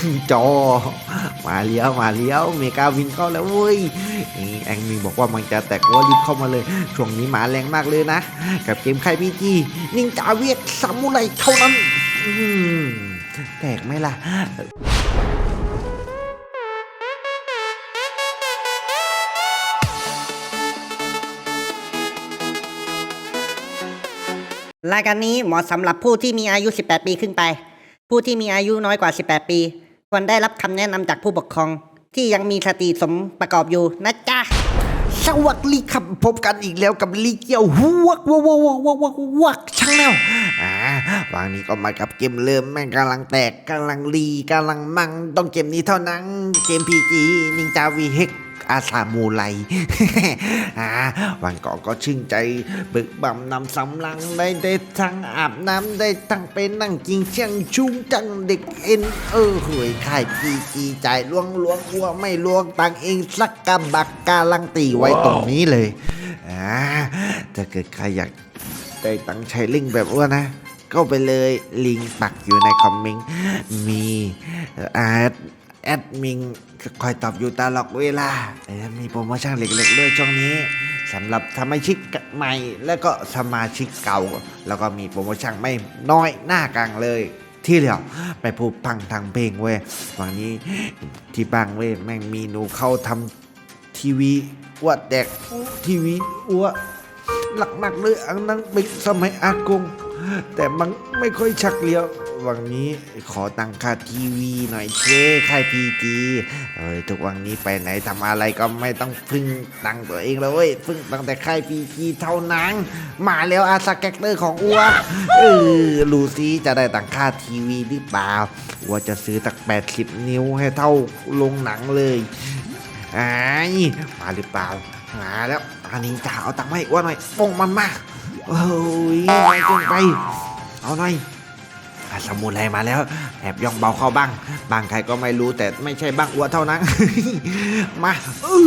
ขึ้นจอ มาเลี้ยวมาเลี้ยวเมกาวินเข้าแล้วเว้ยแองมิงบอกว่ามันจะแตกว่ารีบเข้ามาเลย ช่วงนี้หมาแรงมากเลยนะ กับเกมไคพีจีนิงจาเวียดซามูไรเท่านั้นแตกไหมล่ะรายการนี้เหมาะสำหรับผู้ที่มีอายุ 18 ปีขึ้นไป ผู้ที่มีอายุน้อยกว่า 18 ปี ควรได้รับคำแนะนำจากผู้ปกครอง ที่ยังมีสติสมประกอบอยู่นะจ๊ะ สวัสดีครับพบกันอีกแล้วกับลีเกียวฮวกวักวักวักวักวักวักช่างแนวอ่าวางนี้ก็มากับเกมเริ่มแม่งกำลังแตกกำลังรีกำลังมังต้องเกมนี้เท่านั้นเกมพีจีนินจาวีเฮก อาซามูไรอ่าวันก่อนก็ชื่นใจบึกบ่ำนำสำลังได้ได้ทั้งอาบน้ำได้ทั้งไปนั่งกินเชียงชุ่งจังเด็กเอ็นเออหวยข่ายพีจีจ่ายล้วงล้วงอ้วไม่ล้วงตังเองสักกะบักกาลังตีไว้ตรงนี้เลยอ่าถ้าเกิดใครอยากได้ตังใช้ลิงแบบอ้วนนะเข้าไปเลยลิงปักอยู่ในคอมเมนต์มีแอด แอดมิงคอยตอบอยู่ตลอดเวลาเออมีโปรโมชั่นเล็กๆด้วยช่วงนี้สำหรับสมาชิกใหม่แล้วก็สมาชิกเก่า แล้วก็มีโปรโมชั่นไม่น้อยหน้ากลางเลยที่เหลือไปพูดพังทางเพลงเว้ยวันนี้ที่บางเว้ยแม่งมีหนูเข้าทำทีวีอ้วดแดกทีวีอ้วหลักมากเลยอันนั้นเป็นสมัยอากง แต่มันไม่ค่อยชักเลี้ยววันนี้ขอตังค่าทีวีหน่อยเช่ค่ายพีจีเอ้ยทุกวันนี้ไปไหนทำอะไรก็ไม่ต้องพึ่งตังตัวเองเลยเว้ยพึ่งตังแต่ค่ายพีจีเท่านั้นมาแล้วอาสาแกกเตอร์ของอัวเออลูซี่จะได้ตังค่าทีวีหรือเปล่าอัวจะซื้อตัก 80 นิ้วให้เท่าลงหนังเลยไอ้ามาหรือเปล่ามาแล้วอันนี้จ่าเอาตังค์มาให้อ้วหน่อยป้องมันมา โอ้ยไม่เกินไป เอาหน่อยอาสมุนไรมาแล้ว แอบย่องเบาเข้าบ้าง บางใครก็ไม่รู้แต่ไม่ใช่บ้างอ้วเท่านั้น มาเอ้ย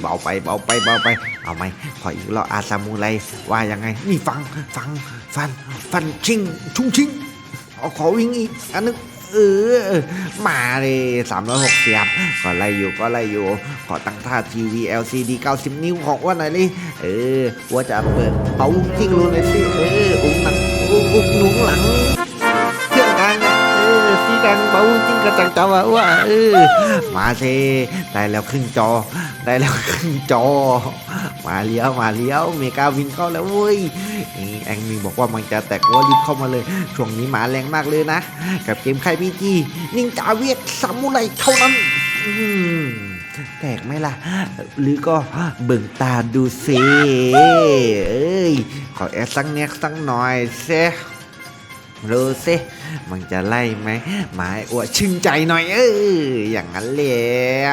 เบาไปเบาไปเบาไป เอาไหมขออีกรอบอาสมุนไรว่ายังไง นี่ฟังฟังฟันฟันชิงชุ่งชิงเอขอวิ่งอีกอันนึง เออ มาเลยสามร้อยหกสิบก็ไล่อยู่ก็ไล่อยู่ ขอตั้งท่าทีวี LCD 90 นิ้วของว่าหน่อยเลยเออ ว่าจะเปิดเป่าทิ้งรูหน่อยสิ เออ อุ้งหนังอุ้งอุ้งหนุงหลังเครื่องกลางเออสีกลางเบาจริงกระจังจาว่าเออ มาเซได้แล้วครึ่งจอ ได้แล้วครึ่งจอ มาเลี้ยวมาเลี้ยวเมกาวินเข้าแล้วเว้ยแองมิงบอกว่ามันจะแตกว่ารีบเข้ามาเลย ช่วงนี้มาแรงมากเลยนะ กับเกมไคพีจีนิงจาเวียดซามูไรเท่านั้นแตกไหมล่ะ หรือก็เบิ่งตาดูสิเอ้ยขอแอดสักเน็กสักหน่อยเซ รู้สิมันจะไล่ไหมหมายอวดชึงใจหน่อยเอออย่างนั้นเลย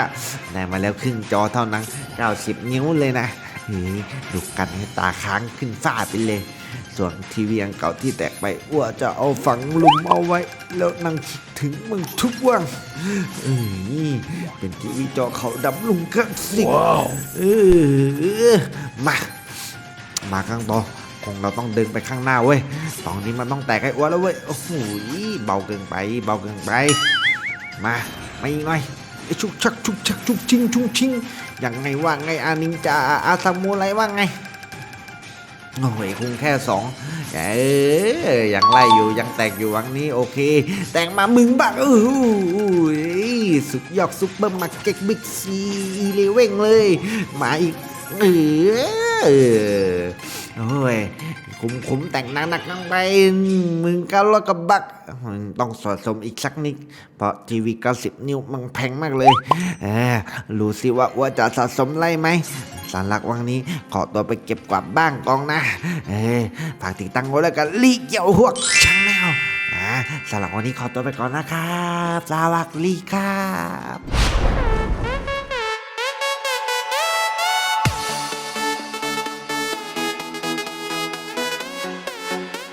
ได้มาแล้วครึ่งจอเท่านั้น90 นิ้วเลยนะเฮ้ยดูกันให้ตาค้างขึ้นฟ้าไปเลย ส่วนทีวีอันเก่าที่แตกไปอ้วจะเอาฝังลุมเอาไว้ แล้วนั่งคิดถึงมึงทุกวันเออเป็นทีวีจอเขาดำลุงคลาสสิกเออมา มาข้างต่อ คงเราต้องดินไปข้างหน้าเว้ยตอนนี้มันต้องแตกให้อ้วนแล้วเว้ยโอ้โหเบาเกินไปเบาเกินไป มาไม่หน่อยไอ้ชุกชักชุกชักชุกชิงชุกชิงอยังไงว่าไงอานิงจาอาซามูไรว่าไงโอ้ยคงแค่สองเออยังไล่อยู่ยังแตกอยู่วังนี้โอเค แต่งมามึงบ้างเออสุดยอดซุปเปอร์มาร์เก็ตบิ๊กซีเลเว่งเลย มาอีกเออ โอ้ยคุ้มคุ้มแต่งหนักหนักนังไปมึงก็แล้วก็บักต้องสะสมอีกสักนิด เพราะทีวี90นิ้วมันแพงมากเลยเออรู้สิว่าว่าจะสะสมไรไหมสารหลักวังนี้ขอตัวไปเก็บกวาดบ้างกองนะเออฝากติดตั้งไว้แล้วกันลีเกี่ยวหวกช่างแนวอ่าสำหรับวันนี้ขอตัวไปก่อนนะครับสวัสดีครับ